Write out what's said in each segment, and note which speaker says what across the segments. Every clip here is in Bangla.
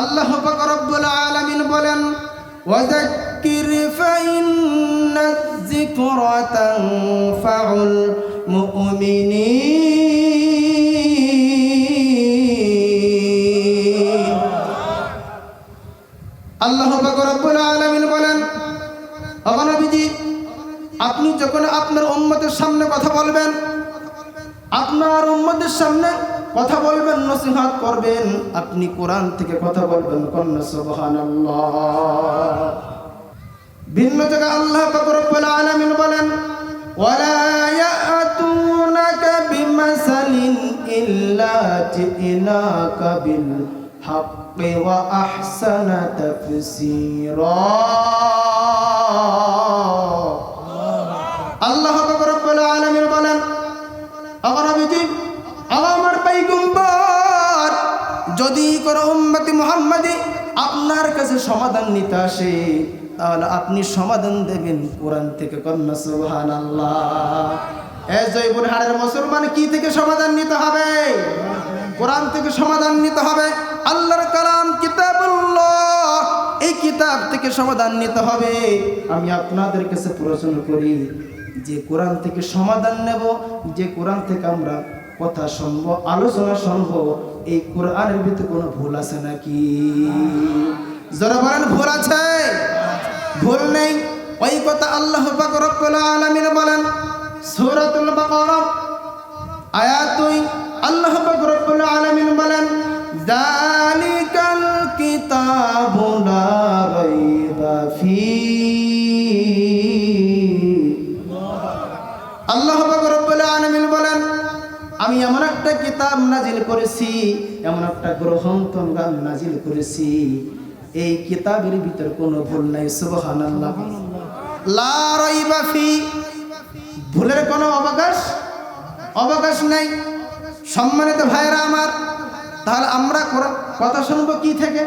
Speaker 1: আল্লাহ আলামিন বলেন, ওয়াযাক্কির ফাইন্না যিকরা তানফাউল মুমিনিন। আল্লাহ রব্বুল আলামিন বলেন অগণবিজি আপনি যখন আপনার উম্মতের সামনে কথা বলবেন, আপনার উম্মতের সামনে কথা বলবেন, নসিহত করবেন। আপনি কোরআন থেকে কথা বলবেন, কন্যা সুবহানাল্লাহ। ভিন্ন জায়গায় আল্লাহ পাক রব্বুল আলামিন বলেন, ওয়ালা আপনার কাছে সমাধান নিতে আসে, তাহলে আপনি সমাধান দেবেন কোরআন থেকে কন্যা সুবহান আল্লাহ মুসলমান, কি থেকে সমাধান নিতে হবে? কোরআন থেকে সমাধান নিতে হবে। আল্লাহর কালাম কিতাবুল্লাহ, এই কিতাব থেকে সমাধান নিতে হবে। আমি আপনাদের কাছে প্রশ্ন করি, যে কোরআন থেকে সমাধান নেব, যে কোরআন থেকে আমরা কথা শুনব, আলোচনা শুনব এই কোরআনের ভিতরে কোনো ভুল আছে নাকি? যারা বলেন, ভুল আছে? ভুল নেই। ওই কথা আল্লাহ পাক রব্বুল আলামিন বলেন, সূরাতুল বাকারা। আয়াত দুই, আল্লাহ পাক রব্বুল আলামিন বলেন, যালিকাল কিতাবু লা রাইবা ফী আমি এমন একটা কিতাব নাজিল করেছি, এমন একটা আমি নাজিল করেছি। এই কিতাবের ভিতর কোনো ভুল নাই ফি, ভুলের কোনো অবকাশ অবকাশ নাই। সম্মানিত ভাইরা আমার, তাহলে আমরা কথা শুনব কি থেকে?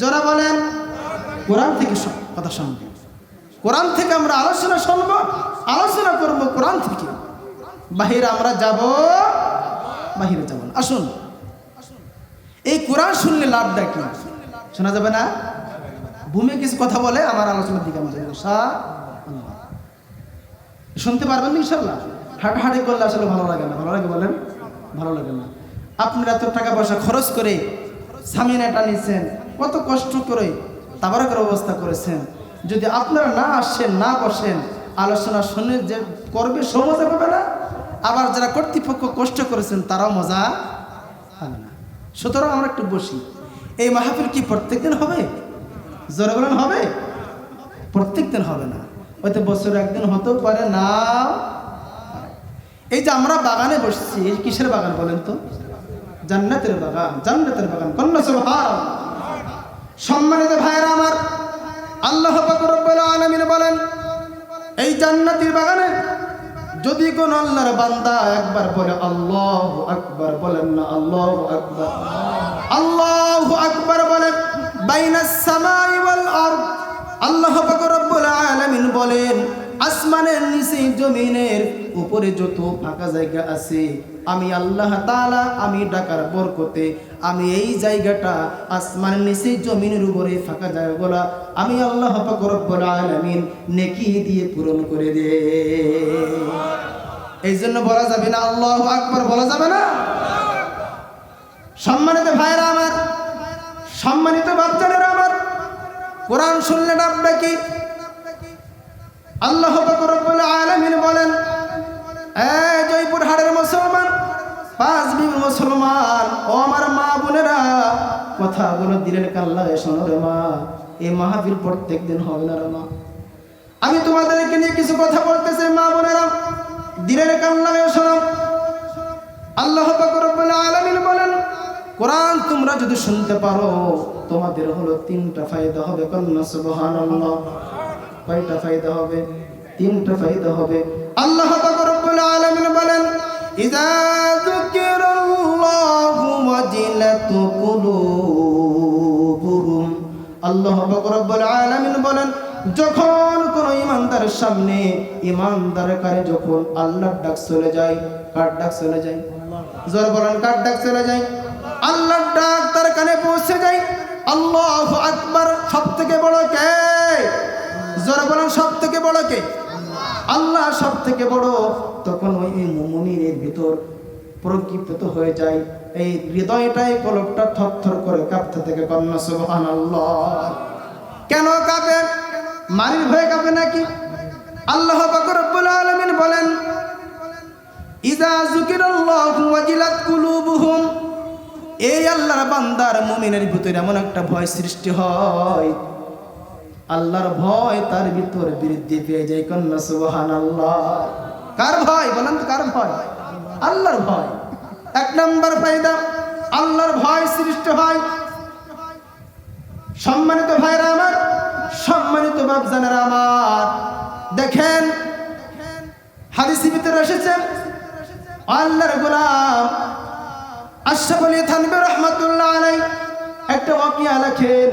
Speaker 1: যারা বলেন, কোরআন থেকে কথা শুনব। কোরআন থেকে আমরা আলোচনা শুনব, আলোচনা করব কোরআন থেকে। বাহিরে আমরা যাব, বাহিরে যাব না। আসুন। এই কোরআন শুনলে লাভটা কি? শোনা যাবে না? ভূমি কিছু কথা বলে আমার আলোচনার দিকে আমরা শুনতে পারবেন ইনশাল্লাহ হাঁটাহাঁটি করলে আসলে ভালো লাগে না। ভালো লাগে বলেন? ভালো লাগে না। আপনারা এত টাকা পয়সা খরচ করে সামিনাটা নিচ্ছেন কত কষ্ট করে তাবারকের ব্যবস্থা করেছেন। যদি আপনারা না আসেন, না বসেন, আলোচনা শুনে যে করবে সে মজা পাবে না? আবার যারা কর্তৃপক্ষ কষ্ট করেছেন, তারাও মজা হবে না। সুতরাং আমরা একটু বসি। এই মাহফিল কি প্রত্যেকদিন হবে? জোরে বলেন, হবে। প্রত্যেক দিন হবে না। হয়তো বছর একদিন হতেও পারে না এই যে আমরা বাগানে বসছি, এই কিসের বাগান বলেন তো? জান্নাতের বাগান জান্নাতের বাগান। কন্যা সুবহান সম্মানিত ভাইরা আমার, আল্লাহ আলামিন বলেন, এই জান্নাতের বাগানে যদি কোন আল্লাহর বান্দা একবার বলে আল্লাহ আকবার বলেন না, আল্লাহ আকবার। আল্লাহ আকবার বলে বাইনাস সামাই ওয়াল আর আল্লাহ পাক আলামিন বলেন আসমানের নিচে, জমিনের উপরে যত ফাঁকা জায়গা আছে, আমি আল্লাহ তাআলা, আমি ডাকার বরকতে, আমি এই জায়গাটা আসমানের নিচে, জমিনের উপরে ফাঁকা জায়গাগুলা আমি আল্লাহ পাক রব্বুল আলামিন নেকি দিয়ে পূরণ করে দে। এই জন্য বলা যাবে না আল্লাহ আকবার, বলা যাবে না? সম্মানিত ভাইরা আমার, সম্মানিত বাচ্চারা আমার, কোরআন শুনলে ডাবটা কি? আল্লাহ আলামিন বলেন, এ জয়পুর হাড়ের মুসলমান, পাঁচ মুসলমান, ও আমার মা বোনেরা, কথাগুলো দিলেন কাল্লায় শোনো রে মা এই মাহফিল প্রত্যেক দিন হবে না রে মা। আমি তোমাদেরকে নিয়ে কিছু কথা বলতেছি, মা বোনেরা দিলের কাল্লায় শোনো। আল্লাহ আলামিন বলেন, কোরআন তোমরা যদি শুনতে পারো, তোমাদের হলো তিনটা ফায়দা হবে কন্যা, সুবহানাল্লাহ। কয়টা ফায়দা হবে? তিনটা ফায়দা হবে। আল্লাহ রব্বুল আলামিন বলেন, ইযা যুকিরাল্লাহু ওয়াজিলাত কুলুবুহুম। আল্লাহ রব্বুল আলামিন বলেন, যখন কোন ইমানদারের সামনে ইমানদারের কারে যখন আল্লাহর ডাক চলে যায়, কার ডাক চলে যায়? জোর বলেন, কার ডাক চলে যায়? আল্লাহর ডাক তার কানে পৌঁছে যায়। আল্লাহ আকবার সব থেকে বড় কে জোরে বলেন সব থেকে বড় কে? আল্লাহ সব থেকে বড়। তখন ওই মুমিনের ভিতর প্রকৃত হয়ে যায়। এই হৃদয়টাই কলবটা থরথর করে কাঁপতে থেকে, কন্যা সুবহান কেন কাঁপে? মারির ভয়ে কাঁপে নাকি? আল্লাহ রব্বুল আলামিন বলেন, ইজা যুকিরাল্লাহু ওয়াজিলাত কুলুবুহুম। এই আল্লাহর বান্দার মুমিনের ভিতরে এমন একটা ভয় সৃষ্টি হয়। আল্লাহর ভয় তার ভিতর বৃদ্ধি পেয়ে যায়। কন্যা সুবহান আল্লাহ কার ভয়? বলেন তো কার ভয়? আল্লাহর ভয়। এক নম্বর ফায়দা, আল্লাহর ভয় সৃষ্টি হয়। সম্মানিত ভাইরা আমার, সম্মানিত বাপজানেরা আমার। দেখেন হাদিসি ভিতরে এসেছে, আল্লাহর গোলাম আশরাফ আলী থানবী রহমাতুল্লাহ আলাই একটা ওয়াকিয়া লেখেন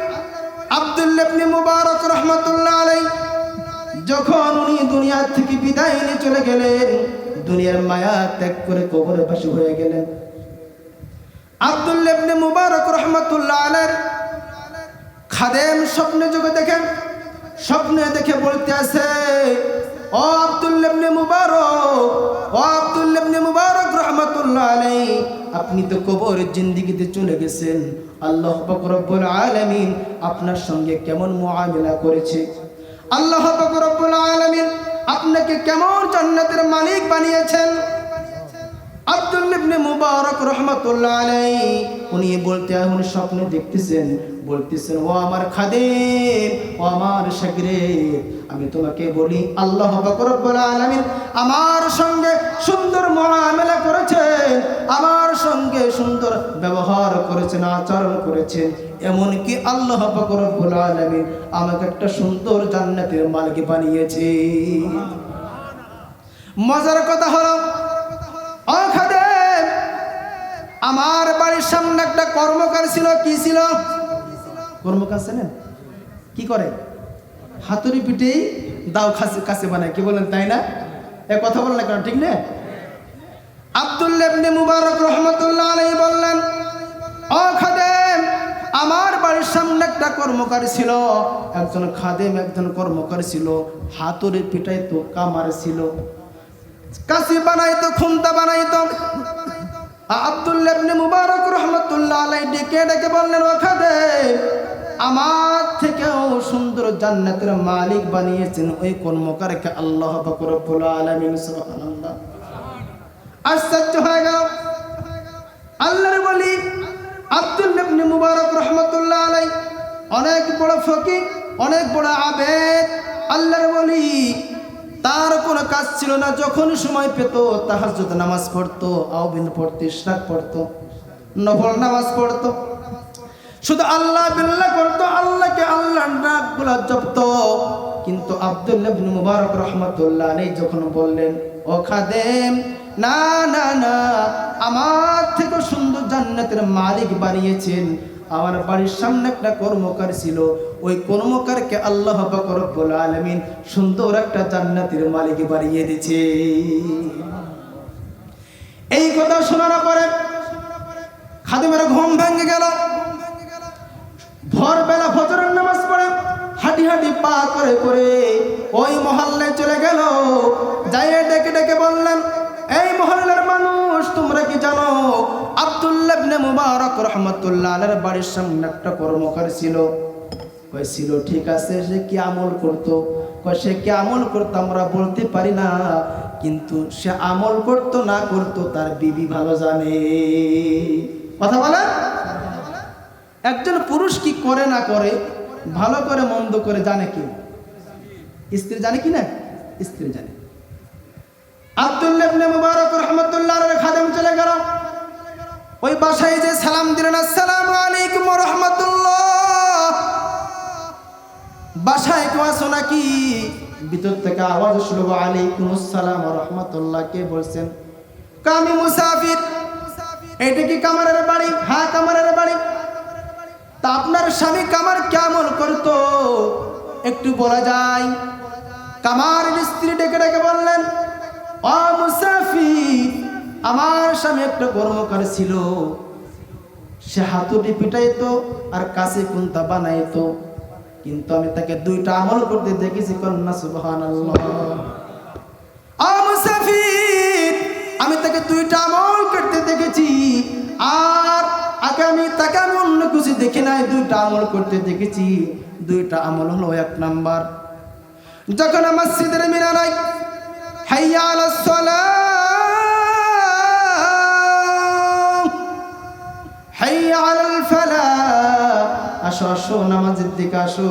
Speaker 1: আব্দুল্লাহ ইবনে মুবারক রহমতুল্লাহ আলাই যখন উনি দুনিয়ার থেকে বিদায় নিয়ে চলে গেলেন, দুনিয়ার মায়া ত্যাগ করে কবরে বাসী হয়ে গেলেন। আবদুল্লাবনি মুবারক রহমতুল্লাহ আলের খাদেম স্বপ্নে যুগে দেখেন, স্বপ্নে দেখে বলতে আছে ও ও আপনি তো কবর জিন্দিগিতে চলে গেছেন। আল্লাহ বকরব্বুল আলমিন আপনার সঙ্গে কেমন মুআমিলা করেছে? আল্লাহ বকরব্বুল আলামিন আপনাকে কেমন জান্নাতের মালিক বানিয়েছেন? আব্দুল ইবনে মুবারক রহমাতুল্লাহ আলাইহি, উনি বলতে স্বপ্নে দেখতেছেন, বলতেছেন, ও আমার ও আমার শাগরেদ, আমি তোমাকে বলি, আল্লাহ পাক রব্বুল আলামিন আমার সঙ্গে সুন্দর মুআমালা করেছেন, আমার সঙ্গে সুন্দর ব্যবহার করেছেন, আচরণ করেছেন, এমনকি আল্লাহ পাক রব্বুল আলামিন আমাকে একটা সুন্দর জান্নাতের মালিক বানিয়েছে মজার কথা হলো আমার বাড়ির সামনে একটা কর্মকার ছিল, কি ছিল? কর্মকার ছিলেন কি করে? হাতুড়ি পিটেই দাও খাসি কাছে বানায়, কি বলেন, তাই না? এ কথা বললেন কেন, ঠিক না? আব্দুল্লাহ ইবনে মুবারক রহমতুল্লাহ আলাইহি বললেন, ও খাদেম, আমার বাড়ির সামনে একটা কর্মকারী ছিল, একজন খাদেম, একজন কর্মকারী ছিল, হাতুড়ি পিটাই তো কামার ছিল কাশি বানাইতো, খুন্তা বানাইতো আব্দুল্লাহ ইবনে মুবারক রহমতুল্লাহ আলাই ডেকে ডেকে বললেন ওখানে আমার থেকেও সুন্দর জান্নাতের মালিক বানিয়েছেন ওই কর্মকারকে আল্লাহ পাক রব্বুল আলামিন, সুবহানাল্লাহ। আশ্চর্য হয়ে গেল। আল্লাহর বলি আব্দুল্লাহ ইবনে মুবারক রহমতুল্লাহ আলাই অনেক বড় ফকির, অনেক বড় আবেদ। আল্লাহর বলি তার কোনো কাজ ছিল না, যখন সময় পেত, তাহাজ্জুদ নামাজ পড়তো আউবিন পড়তো, ইশরাক পড়তো, নফল নামাজ পড়তো। শুধু আল্লাহ বিল্লাহ করতো, আল্লাহকে আল্লাহ নাকগুলা জপতো। কিন্তু আব্দুল্লাহ বিন মুবারক রহমতুল্লাহ আলাইহি যখন বললেন, ও খাদেম, না না না, আমার থেকে সুন্দর জান্নাতের মালিক বানিয়েছেন আমার বাড়ির সামনে একটা কর্মকার ছিল। ওই কর্মকারকে আল্লাহ পাক রব্বুল আলামিন সুন্দর একটা জান্নাতের মালিক বানিয়ে দিয়েছে। এই কথা শোনার পরে খাদিমের ঘুম ভেঙে গেল। ভোরবেলা ফজরের নামাজ পড়ে হাঁটি হাঁটি পা করে করে ওই মহল্লায় চলে গেল। যাইয়ে ডেকে ডেকে বললেন এই মহল্লার মানুষ তোমরা কি জানো আব্দুল্লাহ ইবনে মুবারক রহমতুল্লাহ আলাইহির বাড়ির সামনে একটা কর্মকার ছিল। কই ছিল, ঠিক আছে, সে কি আমল করতো? কই সে কি আমল করতো আমরা বলতে পারি না, কিন্তু সে আমল করতো না করতো, তার বিবি ভালো জানে। কথা বলেন একজন পুরুষ কি করে না করে, ভালো করে মন্দ করে জানে কি? স্ত্রী জানে কি না? স্ত্রী জানে। আব্দুল্লাহ মুবারক রাহমাতুল্লাহ আলাইহি খাদেম চলে গেল ওই বাসায় যে সালাম দিলেন, আসসালামু আলাইকুম রাহমাতুল্লাহ। বাসায় কেউ আছো নাকি? ভিতর থেকে আওয়াজ আসলো আলাইকুম আসসালাম রহমতুল্লাহ। কে বলছেন? কামি মুসাফির। এটা কি কামারের বাড়ি? হ্যাঁ কামারের বাড়ি। তা আপনার স্বামী কামার কেমন করতো? একটু বলা যায়। কামার স্ত্রী ডেকে ডেকে বললেন, অ মুসাফির আমার স্বামী একটা কর্মকার ছিল। সে হাতুটি পিটাইতো আর কাছে কুন্তা বানাইতো। কিন্তু আমি তাকে দুইটা আমল করতে দেখেছি, কন্যা সুবহান আমি তাকে দুইটা আমল করতে দেখেছি। আর আগে আমি তাকে আমি অন্য কিছু দেখি নাই, দুইটা আমল করতে দেখেছি। দুইটা আমল হলো এক নাম্বার। যখন মসজিদের মিনারাই হাইয়া আলাস আসো আসো, নামাজের দিকে আসো।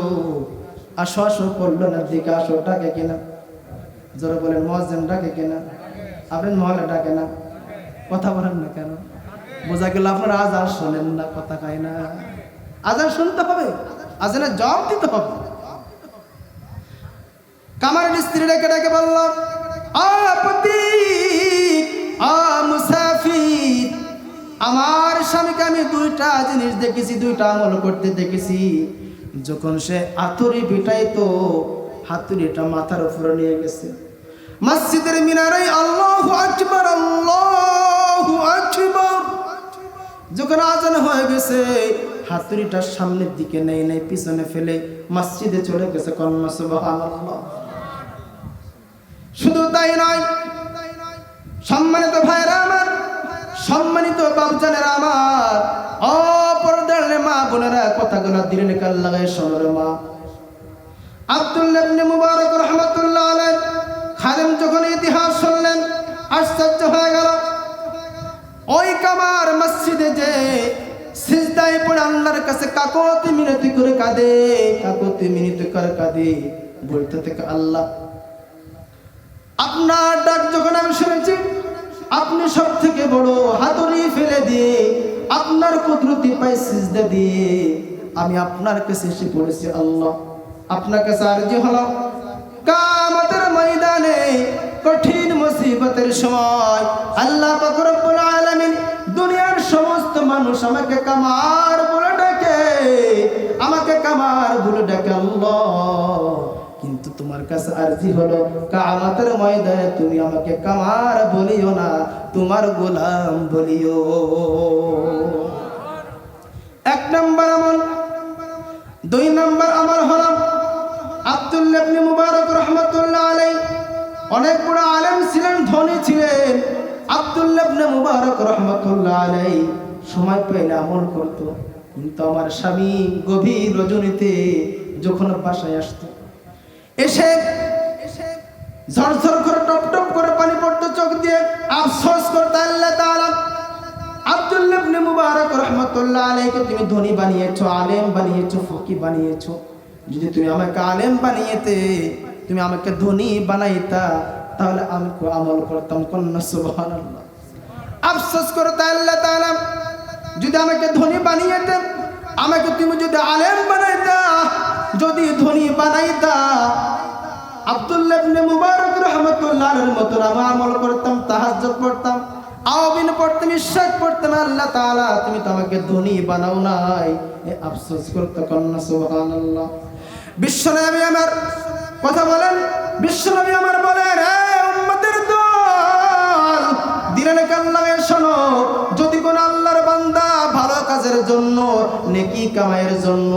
Speaker 1: আসো আসো, কল্যাণের দিকে আসো, ডাকে কিনা? বলেন ডাকে কিনা? আপনার মহলে ডাকে না? কথা বলেন না কেন? বোঝা গেল আপনারা শোনেন না, কথা না। শুনতে দিতে কামারের স্ত্রী ডেকে ডেকে বললাম দুইটা জিনিস দেখেছি, দুইটা আমল করতে দেখেছি। যখন সে আতুরি পিটাইতো, হাতুড়িটা মাথার উপরে নিয়ে গেছে। মসজিদের মিনারে আল্লাহ আকবার আল্লাহ আকবার। যখন আজান হয়ে গেছে, হাতুড়িটা সামনের দিকে নেই নেই, পিছনে ফেলে মসজিদে চলে গেছে শুধু তাই নয়, সম্মানিত ভাইরা আমার সম্মানিত বাবজানেরা আমার অপরদার মা বোনেরা, কথাগুলো দিলেন কাল লাগায় শোনোর মা। আব্দুল্লাহ ইবনে মুবারক রহমাতুল্লাহ আলাইহি খাদেম যখন ইতিহাস শুনলেন, আশ্চর্য হয়ে গেল। ওই কামার মসজিদে যে সিজদায় পড়ে আল্লাহর কাছে কাকতি মিনতি করে কাঁদে, কাকতি মিনতি করে কাঁদে, বলতে থেকে আল্লাহ, আপনার ডাক যখন আমি শুনেছি আপনি সব থেকে বড় হাতুড়ি ফেলে দিয়ে, আপনার কুদরতি পাই সিজদা দিয়ে, আমি আপনার কাছে এসে পড়েছি আল্লাহ। আপনার কাছে আরজি হলো কামতের ময়দানে কঠিন মুসিবতের সময় আল্লাহ রব্বুল আলামিন দুনিয়ার সমস্ত মানুষ আমাকে কামার বলে ডাকে। আমাকে কামার বলে ডাকে আল্লাহ। তোমার কাছে আরজি হলো। কামাতের ময়দানে তুমি আমাকে কামার বলিও না, তোমার গোলাম বলিও। এক নম্বর আমল, দুই নম্বর আমল হলো আব্দুল্লাহ ইবনে মুবারক রহমতুল্লাহ আলাই অনেক বড় আলেম ছিলেন, ধনী ছিলেন। আব্দুল্লাহ ইবনে মুবারক রহমাতুল্লাহ আলাই সময় পেলে আমল করত। কিন্তু আমার স্বামী গভীর রজনীতে যখন বাসায় আসতো এসে ঝরঝর করে টপ টপ করে পানি পড়তো চোখ দিয়ে আফসোস করতে আল্লাহ তাআলা আব্দুল্লাহ ইবনে মুবারক রাহমাতুল্লাহ আলাইহি তুমি ধনী বানিয়েছো, আলেম বানিয়েছো ফকি বানিয়েছো। যদি তুমি আমাকে আলেম বানিয়েতে, তুমি আমাকে ধনী বানাইতা, তাহলে আমি আমল করতাম, কন্যা সুবহানাল্লাহ। আফসোস করতে আল্লাহ তাআলা, যদি আমাকে ধনী বানিয়েতে, আমাকে তুমি যদি আলেম বানাইতা যদি ধনী বানাইতা আব্দুল্লাহ ইবনে মুবারক রাহমাতুল্লাহর মতো আমি আমল করতাম, তাহাজ্জুদ পড়তাম আওবিন পড়তাম ইশাক পড়তাম আল্লাহ তাআলা, তুমি তো আমাকে ধনী বানাও নাই। এ আফসোস করতে কন্যা, সুবহানাল্লাহ। বিশ্বনবী আমার কথা বলেন, বিশ্বনবী আমার বলেন হে উম্মতের দল, দিলেন কাল্লামে শোনো? যদি কোন আল্লাহর বান্দা ভালো কাজের জন্য, নেকি কামাইয়ের জন্য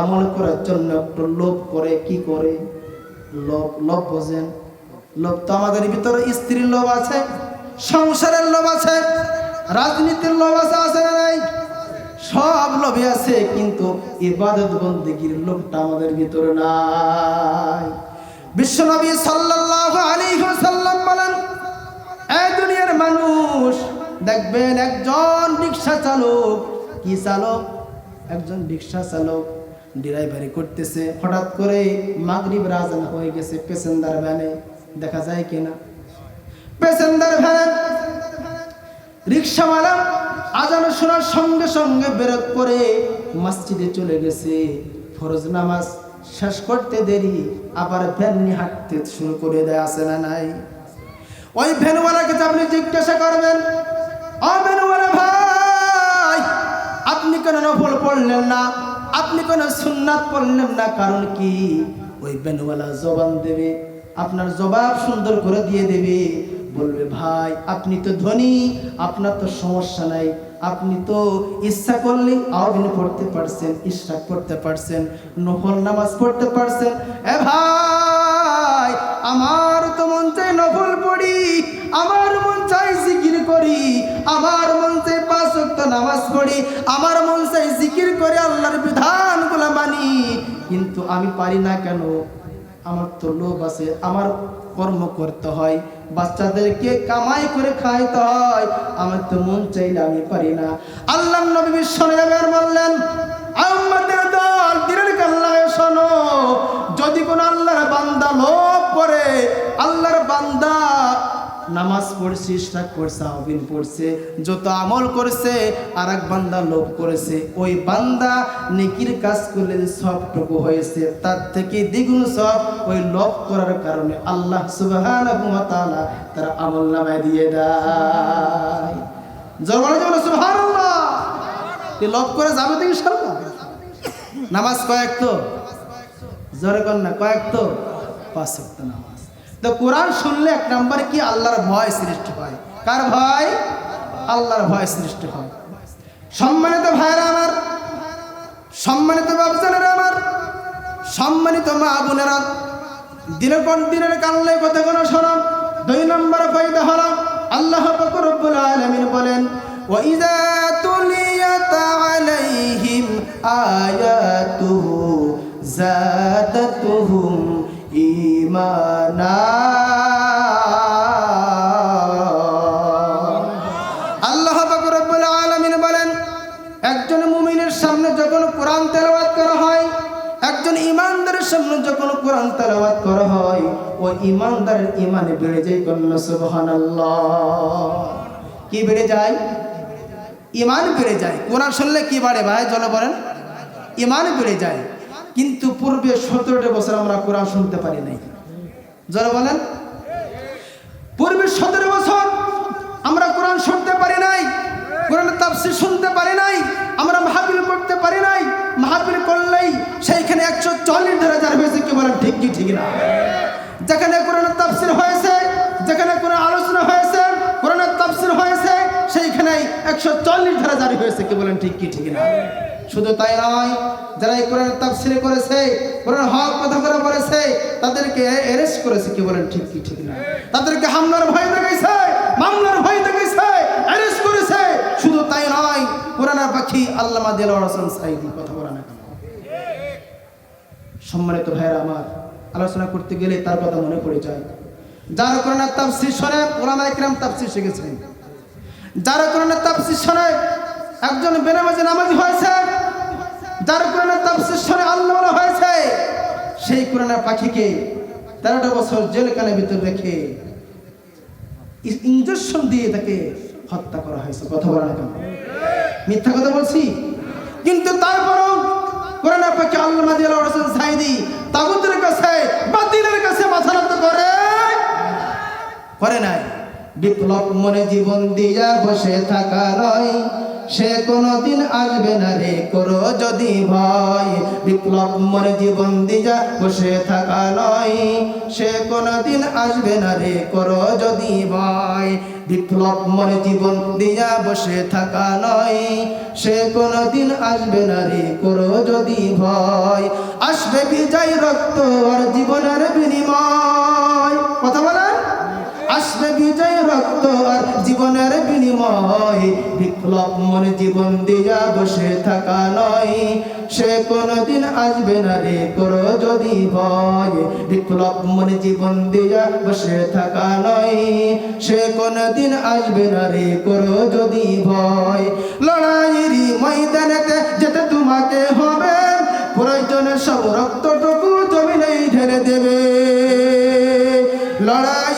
Speaker 1: আমল করার জন্য একটু লোভ করে, কি করে? লোভ লোভ বোঝেন। লোভ তো আমাদের ভিতরে স্ত্রীর লোভ আছে, সংসারের লোভ আছে, রাজনীতির লোভ আছে আছে না নাই? সব লোভে আছে, কিন্তু ইবাদত বন্দেগীর লোভটা আমাদের ভিতরে নাই। বিশ্বনবী সাল্লাল্লাহু আলাইহি ওয়াসাল্লাম বলেন এই দুনিয়ার মানুষ, দেখবেন একজন রিক্সা চালক, কি চালক? একজন রিক্সা চালক। ড্রাইভারি করতেছে। হঠাৎ করে মাগরিব রাজান হয়ে গেছে প্যাসেঞ্জার ভ্যানে। দেখা যায় কিনা প্যাসেঞ্জার ভ্যান রিক্সাওয়ালা আজান শোনার সঙ্গে সঙ্গে বেরোত করে মসজিদে চলে গেছে। ফরজ নামাজ শেষ করতে দেরি, আবার ভ্যান নিয়ে হাঁটতে শুরু করে দেয় আসে না নাই? ওই ভ্যানওয়ালাকে আপনি জিজ্ঞাসা করবেন ভাই, আপনি কেন নফল পড়লেন না? আপনি কেন সুন্নাত পড়লেন না, কারণ কি? ওই ভ্যানওয়ালা জবান দেবে, আপনার জবাব সুন্দর করে দিয়ে দেবে। বলবে, ভাই, আপনি তো ধনী, আপনার তো সমস্যা নাই। আপনি তো ইচ্ছা করলে আওদিন পড়তে পারছেন, ইশরাক পড়তে পারছেন, নফল নামাজ পড়তে পারছেন। এ ভাই, আমার তো মন চাই নফল পড়ি, আমার মন চাই জিকির করি, আমার মন চাই পাঁচ নামাজ পড়ি আমার মন চাই জিকির করে আল্লাহর বিধানগুলো মানি কিন্তু আমি পারি না কেন? আমার তো লোভ আছে, আমার কর্ম করতে হয়। বাচ্চাদেরকে কামাই করে খাইতে হয়, আমার তো মন চাইলে আমি পারি না। আল্লাহ নবী বিশ্ব বললেন শোনো, যদি কোন আল্লাহর বান্দা লোভ করে, আল্লাহর বান্দা নামাজ পড়ছে ইশরাক করছে আবিন পড়ছে, যত আমল করছে আর এক বান্দা লোভ করেছে। ওই বান্দা নেকির কাজ করলে যে সবটুকু হয়েছে, তার থেকে দ্বিগুণ সব ওই লোভ করার কারণে আল্লাহ তাআলা তার আমল নামায় দিয়ে দেয়। লোভ করে যাবে তো নামাজ কয়েক তো? জোরে না, কয়েক তো? পাঁচ ওয়াক্ত নামাজ। তো কোরআন শুনলে এক নম্বরে কি আল্লাহর ভয় সৃষ্টি হয় কার ভয় আল্লাহর ভয় সৃষ্টি হয় সম্মানিত ভাইরা আমার সম্মানিত বাবজানেরা আমার সম্মানিত মা বোনেরা দিনের পর দিনের কানলে কথা কোনো শোনাম দুই নম্বর ফায়দা হলো আল্লাহ পাক রব্বুল আলামিন বলেন وإذا تليت عليهم آياته زادتهم ইমানা। আল্লাহ বকরবুল আলমিন বলেন, একজন মুমিনের সামনে যখন কোরআন তেলাবাদ করা হয়, একজন ইমানদারের সামনে যখন কোরআন তেলাবাদ করা হয়, ওই ইমানদারের ইমানে বেড়ে যায় কন্যা সুবহান কি বেড়ে যায়? ইমান বেড়ে যায়। কোরআন শুনলে কি বাড়ে ভাই? জল বলেন। ইমান বেড়ে যায়। কিন্তু পূর্বে সতেরোটা বছর আমরা কোরআন শুনতে পারি নাই। জল বলেন। পূর্বে সতেরো বছর আমরা কোরআন শুনতে পারি নাই, কোরআনের তাফসির শুনতে পারি নাই, আমরা মাহাবিল করতে পারি নাই মাহাবিল করলেই সেইখানে একশো চল্লিশ ধরে যার হয়েছে কি বলেন ঠিক কি, ঠিক না? যেখানে কোরআনের তাফসির হয়েছে, যেখানে কোনো আলোচনা হয়েছে, কোরআনের তাফসির হয়েছে সেইখানে একশো চল্লিশ ধারা জারি হয়েছে, কি বলেন ঠিক কি, ঠিক না? শুধু তাই নয়, যারা এই কোরআন তাফসির করেছে কোরআন হক কথা করে বলেছে, তাদেরকে অ্যারেস্ট করেছে কি বলেন ঠিক কি, ঠিক না? তাদেরকে হামলার ভয় দেখাইছে, মামলার ভয় দেখাইছে অ্যারেস্ট করেছে। শুধু তাই নয় কোরআনের পাখি আল্লামা দেলোয়ার হোসেন সাইদি কথা বলে না সম্মানিত ভাইরা আমার, আলোচনা করতে গেলে তার কথা মনে পড়ে যায়। যারা কোরআনের তাফসির শোনে, ওলামা একরাম তাফসির শিখেছেন। যারা কোরআনের তাফসির শোনে, একজন বেনামাজি নামাজি হয়েছে যার কোরআনের তাফসির শোনে আল্লাহ হয়েছে, সেই কোরআনের পাখিকে তেরোটা বছর জেলখানের ভিতর রেখে ইঞ্জেকশন দিয়ে তাকে হত্যা করা হয়েছে। কথা বলা কেন? মিথ্যা কথা বলছি? কিন্তু তারপরও কোরআনের পাখি আল্লাহ মাদিয়াল হোসেন সাইদি তাগুতের কাছে, বাতিলের কাছে মাথা নত করে করে নাই। বিপ্লব মনে জীবন দিয়া বসে থাকা নয় সে কোনদিন আসবে না রে, করো যদি ভয়। বিপ্লব মনে জীবন দিয়া বসে থাকা নয়। সে কোনদিন আসবে না রে, করো যদি ভয়। বিপ্লব মনে জীবন দিয়া বসে থাকা নয়। সে কোনদিন আসবে না রে, করো যদি ভয়। আসবে বিজয় রক্ত আর জীবনের বিনিময়। কথা বলেন আসবে বিজয় রক্ত আর জীবনের বিনিময়। বিপ্লব মনে জীবন দিয়া বসে থাকা নয়। সে কোনদিন আসবে না রে করো যদি ভয়। বিপ্লব মনে জীবন দিয়া বসে থাকা নয়। সে কোনদিন আসবে না রে করো যদি ভয়। লড়াইয়েরই ময়দানেতে যেতে তোমাকে হবে। প্রয়োজনে সব রক্তটুকু জমিনেই ঢেলে দেবে। লড়াইয়েরই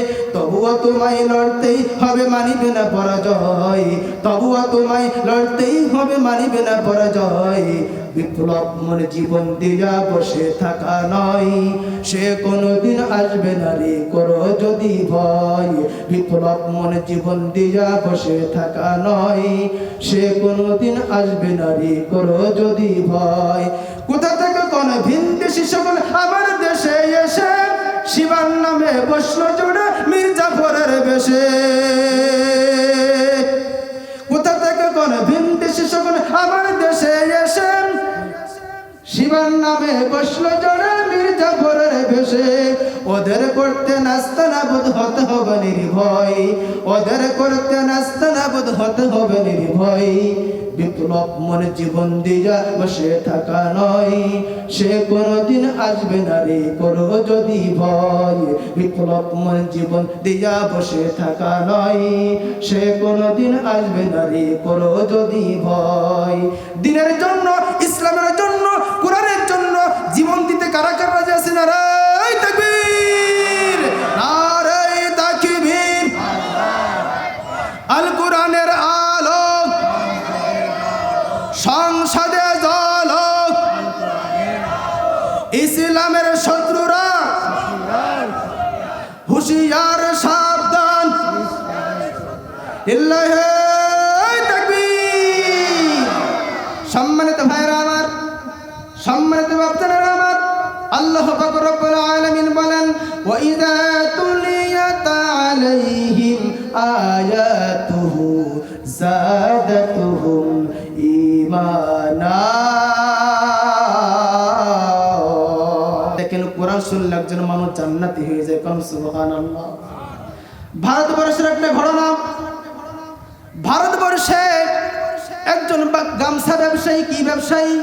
Speaker 1: তবুও তোমায় লড়তেই হবে, মানিবে না পরাজয়। তোমায় লড়তেই হবে, মানিবে না পরাজয়। বিপ্লব মনে জীবন দিয়া বসে থাকা নয়। সে কোনোদিন আসবে না রে, করো যদি ভয়। বিপ্লব মনে জীবন দিয়া বসে থাকা নয়। সে কোনোদিন আসবে না রে, করো যদি ভয়। কোথা থেকে কোন ভিন দেশি সকল আমার দেশে এসে, শিবার নামে বসল জোড়ে মির্জাফরের বেশে। কোথা থেকে কোন ভিন দেশি সকল আমার দেশে এসে? শিবার নামে বসল জোড়ে মির্জাফরের বেশে। ওদের করতে নাস্তা নাবুদ হতে হবে নির্ভয়। ওদের করতে নাস্তা নাবুদ হতে হবে নির্ভয়। বিপ্লব মনে জীবন দিয়া বসে থাকা নয়। সে কোনোদিন আসবে না রে করো যদি ভয়। বিপ্লব মনে জীবন দিয়া বসে থাকা নয়। সে কোনোদিন আসবে না রে করো যদি ভয়। দিনের জন্য, ইসলামের জন্য, কোরআনের জন্য জীবন দিতে কারা কারা রাজি আছে না ইযা তুলিয়াত আলাইহিম আয়াতুহু জাদাতুহুম ঈমানা দেখেন কোরআন শুনলে একজন মানুষ জান্নাতি হয়ে যায়, কোন? সুবহানাল্লাহ। ভারতবর্ষের একটা ঘটনা। ভারতবর্ষে একজন গামছা ব্যবসায়ী কি ব্যবসায়ী?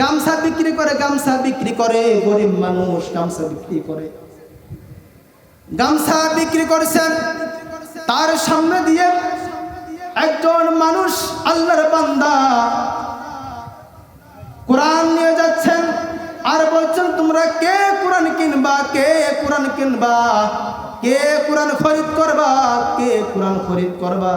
Speaker 1: গামছা বিক্রি করে, গামছা বিক্রি করে, গরিব মানুষ গামছা বিক্রি করে। গামছা বিক্রি করছেন। তার সামনে দিয়ে একজন মানুষ আল্লাহর বান্দা। কোরআন নিয়ে যাচ্ছেন। আর বলছেন, তোমরা কে কোরআন কিনবা? কে কোরআন কিনবা? কে কোরআন খরিদ করবা? কে কোরআন খরিদ করবা?